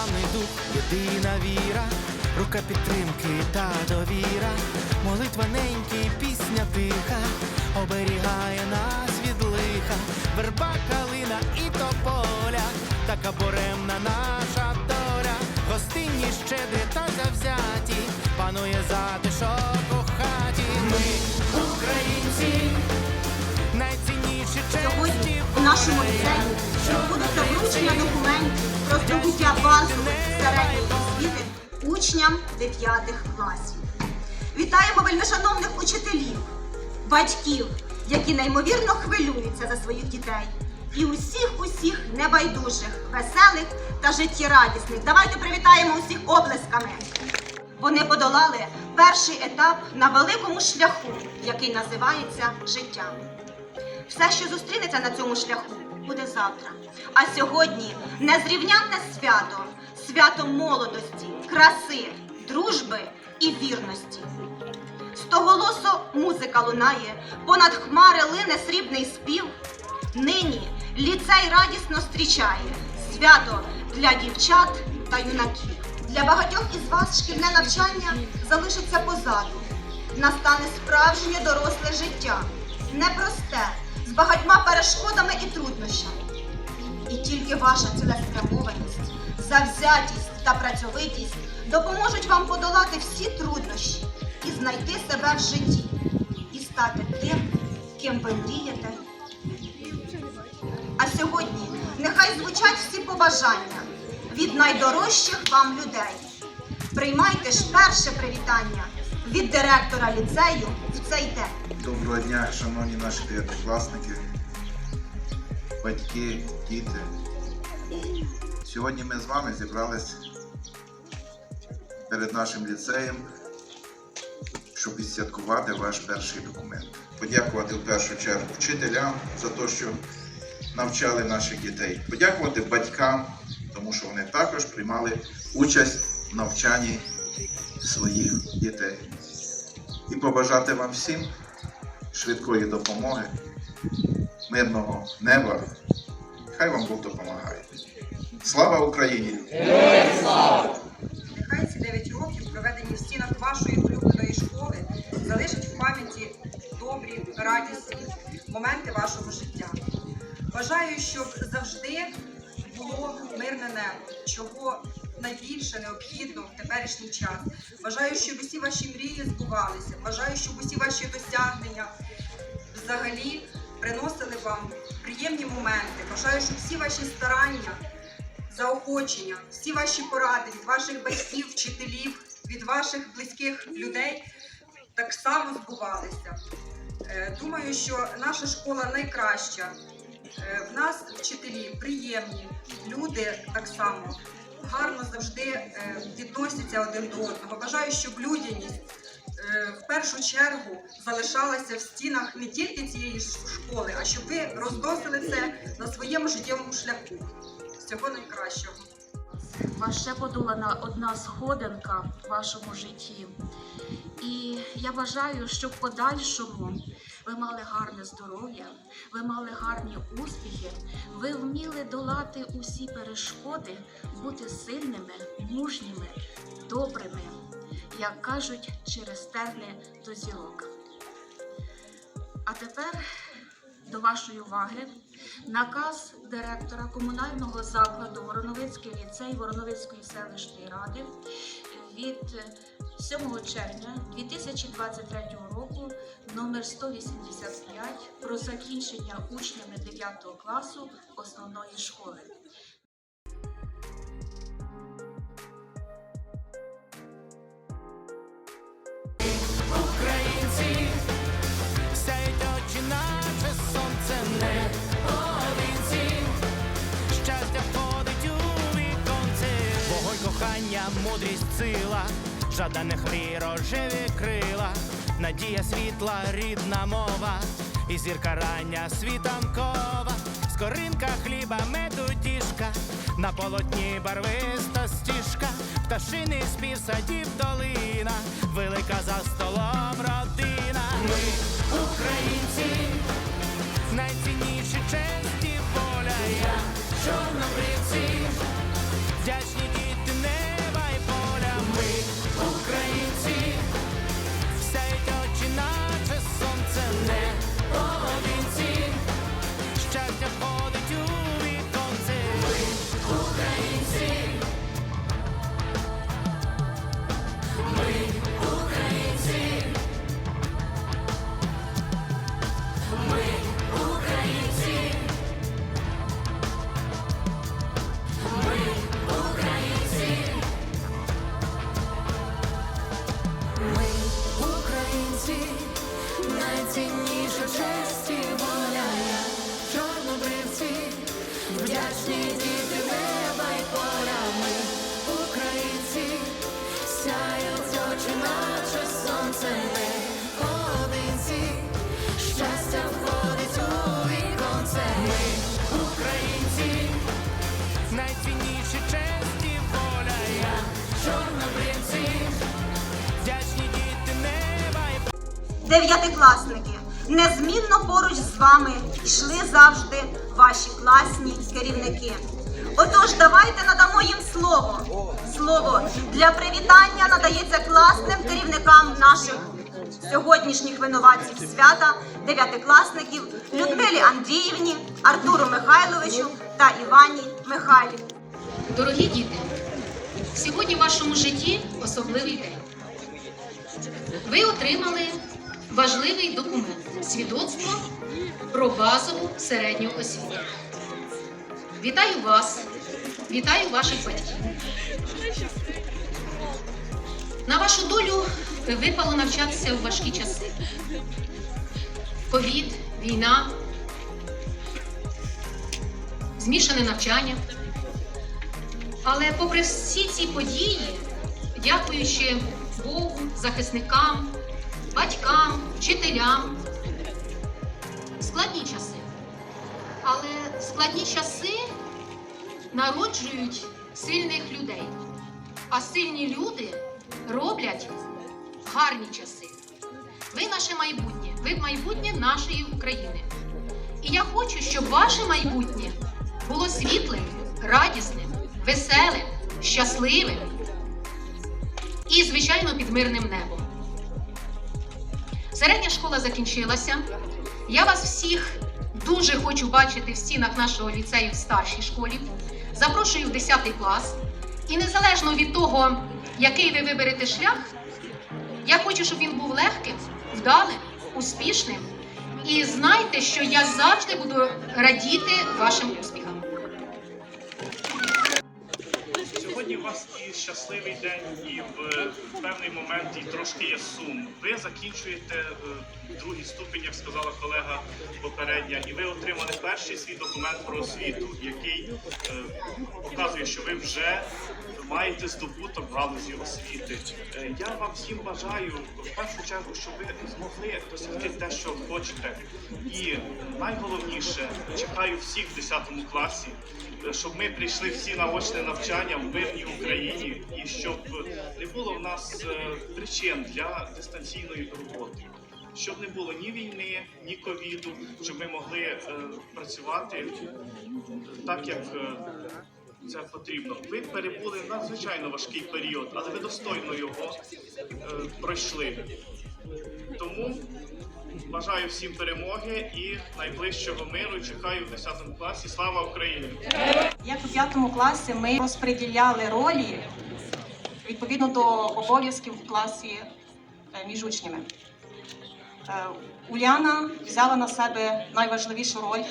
незламний дух, єдина віра, рука підтримки та довіра, молитва неньки, пісня тиха, оберігає нас від лиха, верба, калина і тополя, така буремна наша доля, гостинні щедрі та завзяті, панує затишок у хаті. Ми українці, найцінніші Сьогодні честі у нашому ліцеї відбудеться вручення документів здобуття базової середньої освіти учням 9 класів. Вітаємо вельмишановних учителів, батьків, які неймовірно хвилюються за своїх дітей. І усіх усіх небайдужих, веселих та життєрадісних. Давайте привітаємо усіх оплесками. Вони подолали перший етап на великому шляху, який називається життя. Все, що зустрінеться на цьому шляху, буде завтра. А сьогодні незрівнянне свято, свято молодості, краси, дружби і вірності. Стоголосо музика лунає, понад хмари лине срібний спів. Нині ліцей радісно зустрічає свято для дівчат та юнаків. Для багатьох із вас шкільне навчання залишиться позаду. Настане справжнє доросле життя, непросте, з багатьма перешкодами і труднощами. І тільки ваша цілеспрямованість, завзятість та працьовитість допоможуть вам подолати всі труднощі і знайти себе в житті, і стати тим, ким ви мрієте. А сьогодні нехай звучать всі побажання від найдорожчих вам людей. Приймайте ж перше привітання від директора ліцею в цей день. Доброго дня, шановні наші дев'ятикласники, батьки, діти. Сьогодні ми з вами зібрались перед нашим ліцеєм, щоб відсвяткувати ваш перший документ. Подякувати в першу чергу вчителям за те, що навчали наших дітей. Подякувати батькам, тому що вони також приймали участь в навчанні своїх дітей. І побажати вам всім швидкої допомоги, мирного неба. Хай вам Бог допомагає. Слава Україні! Нехай ці 9 років, проведені в стінах вашої улюбленої школи, залишать в пам'яті добрі, радісні моменти вашого життя. Бажаю, щоб завжди було мирне небо, чого найбільше необхідно в теперішній час. Бажаю, щоб усі ваші мрії збувалися. Бажаю, щоб усі ваші досягнення взагалі приносили вам приємні моменти. Бажаю, щоб всі ваші старання заохочення, всі ваші поради від ваших батьків, вчителів, від ваших близьких людей так само збувалися. Е, Думаю, що наша школа найкраща. Е, В нас вчителі приємні, люди так само гарно завжди е, відносяться один до одного. Бажаю, щоб людяність е, в першу чергу залишалася в стінах не тільки цієї школи, а щоб ви розносили це на своєму життєвому шляху. Всього найкращого. Вас ще подолана одна сходинка в вашому житті. І я бажаю, щоб в подальшому ви мали гарне здоров'я, ви мали гарні успіхи, ви вміли долати усі перешкоди, бути сильними, мужніми, добрими, як кажуть, через стегни до зірок. А тепер до вашої уваги наказ директора комунального закладу Вороновицький ліцей Вороновицької селищної ради від 7 червня 2023 року номер 185 про закінчення учнями 9 класу основної школи. Мудрість сила, жаданих мрій рожеві крила, надія світла, рідна мова, і зірка рання світанкова, скоринка хліба, меду тішка, на полотні барвиста стіжка, пташиний спів садів долина, велика за столом родина. Ми українці, найцінніші честі воля, я чорнобривці, Дев'ятикласники, незмінно поруч з вами йшли завжди ваші класні керівники. Отож, давайте надамо їм слово. Слово для привітання надається класним керівникам наших сьогоднішніх винуватців свята, дев'ятикласників Людмилі Андріївні, Артуру Михайловичу та Івані Михайлівні. Дорогі діти, сьогодні в вашому житті особливий день. Ви отримали важливий документ свідоцтво про базову середню освіту. Вітаю вас, вітаю ваших батьків. На вашу долю випало навчатися в важкі часи. Ковід, війна, змішане навчання. Але попри всі ці події, дякуючи Богу, захисникам, батькам, вчителям, складні часи. Але складні часи народжують сильних людей, а сильні люди роблять гарні часи. Ви наше майбутнє, ви майбутнє нашої України. І я хочу, щоб ваше майбутнє було світлим, радісним, веселим, щасливим і, звичайно, під мирним небом. Середня школа закінчилася. Я вас всіх дуже хочу бачити в стінах нашого ліцею в старшій школі. Запрошую в 10 клас. І незалежно від того, який ви виберете шлях, я хочу, щоб він був легким, вдалим, успішним. І знайте, що я завжди буду радіти вашим успіхам. Сьогодні у вас і щасливий день, і в певний момент і трошки є сум. Ви закінчуєте е, другий ступінь, як сказала колега попередня, і ви отримали перший свій документ про освіту, який е, показує, що ви вже маєте здобуток в галузі освіти. Е, Я вам всім бажаю в першу чергу, щоб ви змогли досягти те, що хочете. І найголовніше, чекаю всіх в 10 класі, е, щоб ми прийшли всі на очне навчання в мирній Україні, і щоб не було в нас е, причин для дистанційної роботи. Щоб не було ні війни, ні ковіду, щоб ми могли е, працювати так, як е, це потрібно. Ви перебули надзвичайно важкий період, але ви достойно його е, пройшли. Тому бажаю всім перемоги і найближчого миру. Чекаю в 10 класі. Слава Україні! Як у п'ятому класі ми розподіляли ролі відповідно до обов'язків в класі е, між учнями. Е, Уляна взяла на себе найважливішу роль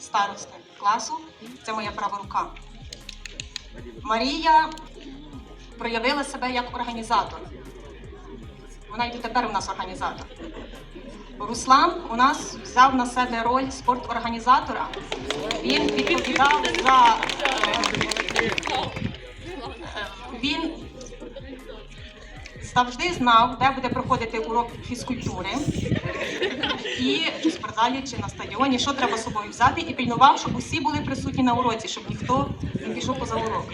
старости класу. Це моя права рука. Марія проявила себе як організатор. Вона і тепер у нас організатор. Руслан у нас взяв на себе роль спорторганізатора. Він відповідав за е, він завжди знав, де буде проходити урок фізкультури і у спортзалі чи на стадіоні, що треба з собою взяти, і пильнував, щоб усі були присутні на уроці, щоб ніхто не пішов поза урок.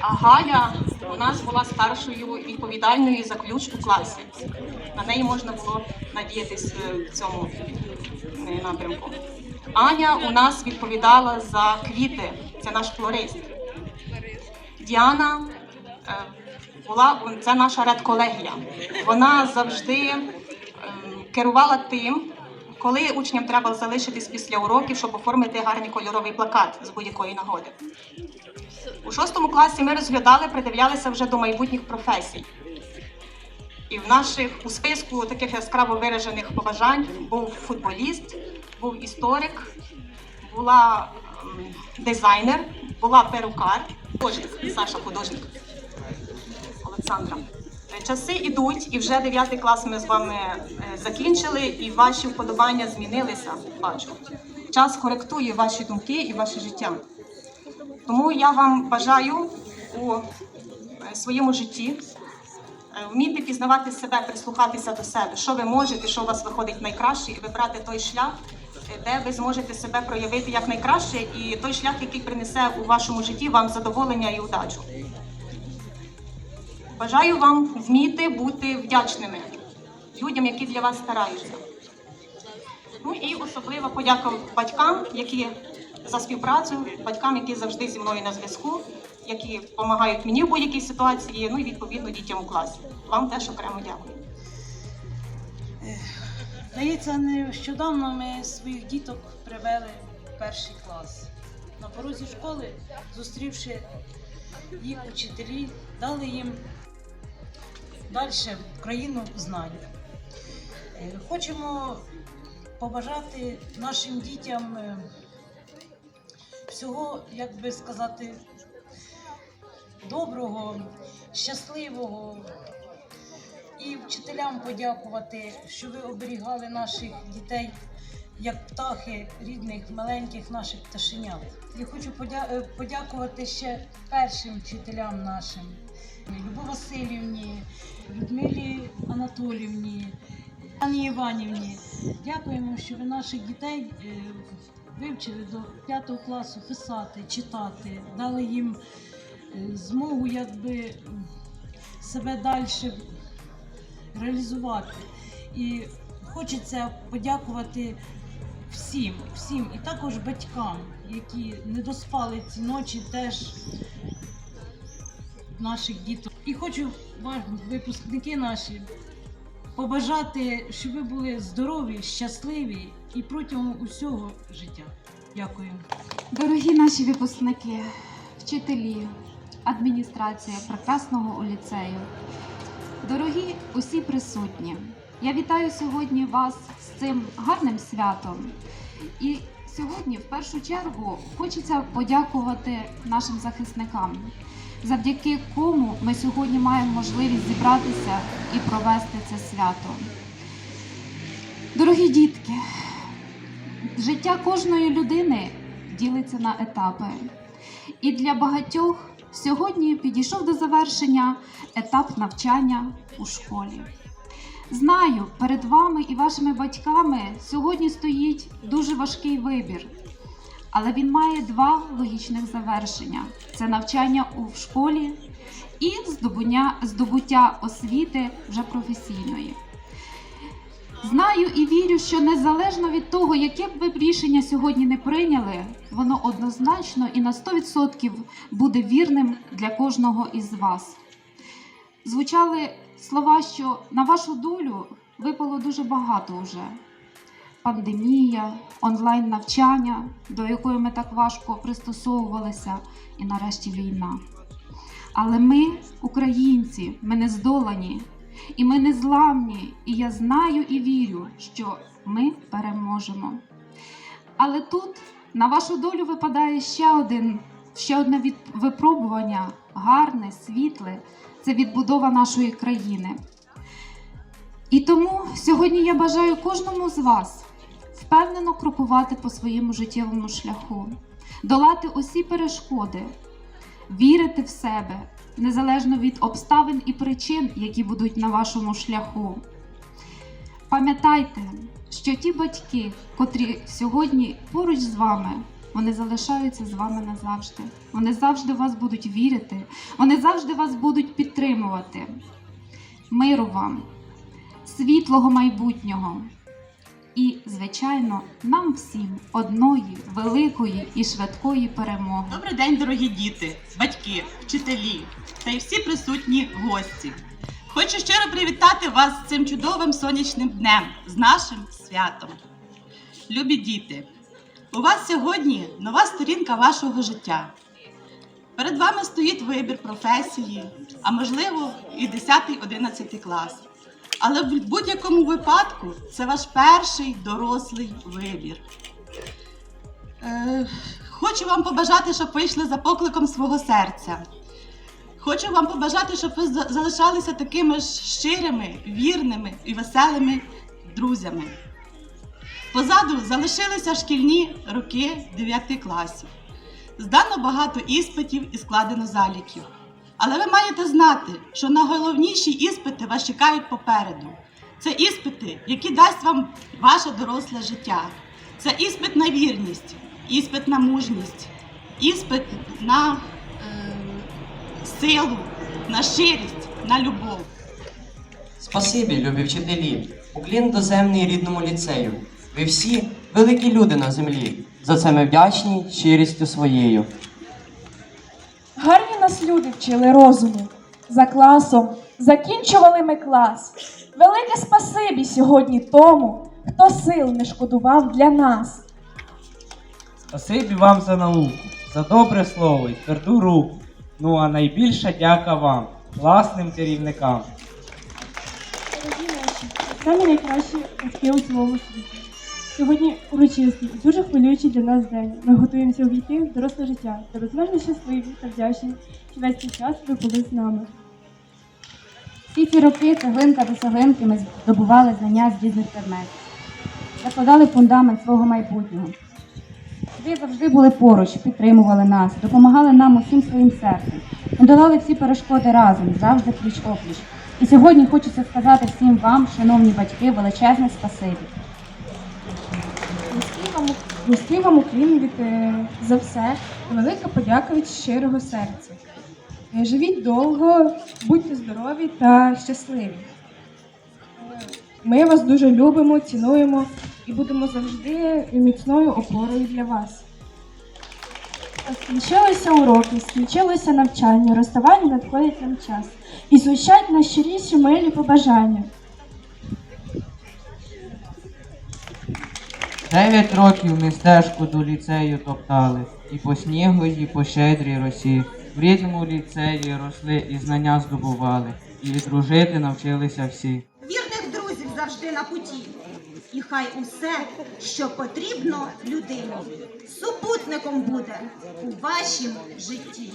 А Галя у нас була старшою відповідальною за ключ у класі. На неї можна було надіятись е, в цьому напрямку. Аня у нас відповідала за квіти, це наш флорист. Діана е, була це наша редколегія. Вона завжди ем, керувала тим, коли учням треба залишитись після уроків, щоб оформити гарний кольоровий плакат з будь-якої нагоди. У шостому класі ми розглядали, придивлялися вже до майбутніх професій. І в наших у списку таких яскраво виражених побажань був футболіст, був історик, була ем, дизайнер, була перукар, художник, Саша художник. Олександра. Часи йдуть, і вже 9 клас ми з вами е, закінчили, і ваші вподобання змінилися. Бачу. Час коректує ваші думки і ваше життя. Тому я вам бажаю у е, своєму житті е, вміти пізнавати себе, прислухатися до себе, що ви можете, що у вас виходить найкраще, і вибрати той шлях, де ви зможете себе проявити як найкраще, і той шлях, який принесе у вашому житті вам задоволення і удачу. Бажаю вам вміти бути вдячними людям, які для вас стараються. Ну і особливо подяка батькам, які за співпрацю, батькам, які завжди зі мною на зв'язку, які допомагають мені в будь-якій ситуації, ну і відповідно дітям у класі. Вам теж окремо дякую. Здається, нещодавно ми своїх діток привели в перший клас. На порозі школи, зустрівши їх учителі, дали їм далі країну знань. Е, Хочемо побажати нашим дітям е, всього, як би сказати, доброго, щасливого, і вчителям подякувати, що ви оберігали наших дітей як птахи рідних маленьких наших пташенят. Я хочу е, подякувати ще першим вчителям нашим Любов Васильівні, Людмилі Анатолівні, Анні Іванівні. Дякуємо, що ви наших дітей е, вивчили до 5 класу писати, читати, дали їм е, змогу якби себе далі реалізувати. І хочеться подякувати всім, всім, і також батькам, які не доспали ці ночі теж наших діток. І хочу вам, випускники наші, побажати, щоб ви були здорові, щасливі і протягом усього життя. Дякую. Дорогі наші випускники, вчителі, адміністрація прекрасного ліцею, дорогі усі присутні, я вітаю сьогодні вас з цим гарним святом. І сьогодні, в першу чергу, хочеться подякувати нашим захисникам, завдяки кому ми сьогодні маємо можливість зібратися і провести це свято. Дорогі дітки, Життя кожної людини ділиться на етапи. І для багатьох сьогодні підійшов до завершення етап навчання у школі. Знаю, перед вами і вашими батьками сьогодні стоїть дуже важкий вибір, але він має два логічних завершення: це навчання у школі і здобуття, здобуття освіти вже професійної. Знаю і вірю, що незалежно від того, яке б ви рішення сьогодні не прийняли, воно однозначно і на 100% буде вірним для кожного із вас. Звучали слова, що на вашу долю випало дуже багато вже. Пандемія, онлайн навчання, до якої ми так важко пристосовувалися, і нарешті війна. Але ми, українці, ми не здолані, і ми не зламні, і я знаю і вірю, що ми переможемо. Але тут на вашу долю випадає ще один, ще одне від, випробування, гарне, світле це відбудова нашої країни. І тому сьогодні я бажаю кожному з вас впевнено крокувати по своєму життєвому шляху, долати усі перешкоди, вірити в себе, незалежно від обставин і причин, які будуть на вашому шляху. Пам'ятайте, що ті батьки, котрі сьогодні поруч з вами, вони залишаються з вами назавжди. Вони завжди вас будуть вірити, вони завжди вас будуть підтримувати. Миру вам, світлого майбутнього. І, звичайно, нам всім одної великої і швидкої перемоги. Добрий день, дорогі діти, батьки, вчителі та й всі присутні гості. Хочу щиро привітати вас з цим чудовим сонячним днем, з нашим святом. Любі діти, у вас сьогодні нова сторінка вашого життя. Перед вами стоїть вибір професії, а можливо і 10-11 клас. Але в будь-якому випадку це ваш перший дорослий вибір. Е, Хочу вам побажати, щоб ви йшли за покликом свого серця. Хочу вам побажати, щоб ви залишалися такими ж щирими, вірними і веселими друзями. Позаду залишилися шкільні роки 9 класів. Здано багато іспитів і складено заліків. Але ви маєте знати, що найголовніші іспити вас чекають попереду. Це іспити, які дасть вам ваше доросле життя. Це іспит на вірність, іспит на мужність, іспит на е, силу, на щирість, на любов. Спасибі, любі вчителі, уклін доземний рідному ліцею. Ви всі великі люди на землі. За це ми вдячні щирістю своєю. Нас люди вчили розуму. За класом закінчували ми клас. Велике спасибі сьогодні тому, хто сил не шкодував для нас. Спасибі вам за науку, за добре слово і тверду руку. Ну а найбільша дяка вам, класним керівникам. Дорогі наші, самі найкращі батьки у цілому світі. Сьогодні урочистий дуже хвилюючий для нас день. Ми готуємося увійти в доросле життя та безмежно щасливі та вдячні, що весь цей час ви були з нами. Всі ці роки цеглинка до цеглинки ми здобували знання з різних предметів, закладали фундамент свого майбутнього. Ви завжди були поруч, підтримували нас, допомагали нам усім своїм серцем, подолали всі перешкоди разом, завжди пліч опліч. І сьогодні хочеться сказати всім вам, шановні батьки, величезне спасибі. Низький вам, низький від е, за все і велика подяка від щирого серця. Е, Живіть довго, будьте здорові та щасливі. Ми вас дуже любимо, цінуємо і будемо завжди міцною опорою для вас. Скінчилися уроки, скінчилося навчання, розставання надходить нам час. І звучать найщиріші милі побажання. Дев'ять років ми стежку до ліцею топтали, і по снігу, і по щедрій росі. В рідному ліцеї росли і знання здобували, і дружити навчилися всі. Вірних друзів завжди на путі. І хай усе, що потрібно людині, супутником буде у вашім житті.